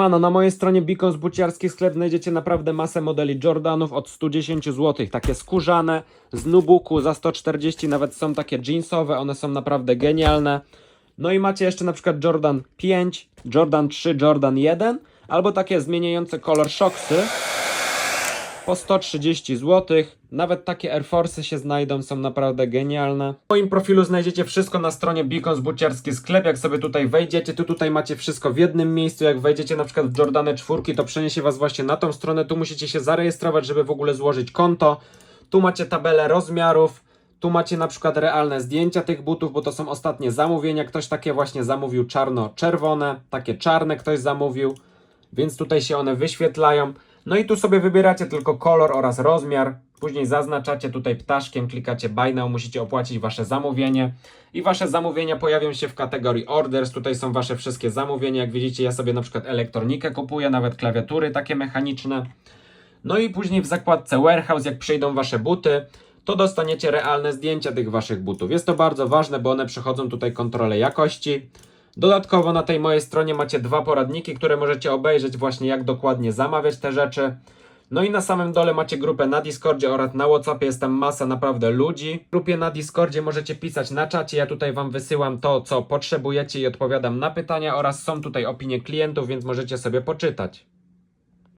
Mano, na mojej stronie Beacons Buciarski Sklep znajdziecie naprawdę masę modeli Jordanów od 110 zł. Takie skórzane, z Nubuku za 140, nawet są takie jeansowe, one są naprawdę genialne. No i macie jeszcze na przykład Jordan 5, Jordan 3, Jordan 1, albo takie zmieniające kolor Shocksy po 130 zł. Nawet takie Air Force się znajdą, są naprawdę genialne. W moim profilu znajdziecie wszystko na stronie Beacons Buciarski Sklep. Jak sobie tutaj wejdziecie, to tutaj macie wszystko w jednym miejscu. Jak wejdziecie na przykład w Jordany 4, to przeniesie was właśnie na tą stronę. Tu musicie się zarejestrować, żeby w ogóle złożyć konto. Tu macie tabelę rozmiarów. Tu macie na przykład realne zdjęcia tych butów, bo to są ostatnie zamówienia. Ktoś takie właśnie zamówił czarno-czerwone, takie czarne ktoś zamówił, więc tutaj się one wyświetlają. No i tu sobie wybieracie tylko kolor oraz rozmiar. Później zaznaczacie tutaj ptaszkiem, klikacie Buy Now, musicie opłacić wasze zamówienie. I wasze zamówienia pojawią się w kategorii Orders. Tutaj są wasze wszystkie zamówienia. Jak widzicie, ja sobie na przykład elektronikę kupuję, nawet klawiatury takie mechaniczne. No i później w zakładce Warehouse, jak przyjdą wasze buty, to dostaniecie realne zdjęcia tych waszych butów. Jest to bardzo ważne, bo one przechodzą tutaj kontrolę jakości. Dodatkowo na tej mojej stronie macie dwa poradniki, które możecie obejrzeć właśnie jak dokładnie zamawiać te rzeczy. No i na samym dole macie grupę na Discordzie oraz na Whatsappie jest tam masa naprawdę ludzi. W grupie na Discordzie możecie pisać na czacie, ja tutaj wam wysyłam to, co potrzebujecie i odpowiadam na pytania oraz są tutaj opinie klientów, więc możecie sobie poczytać.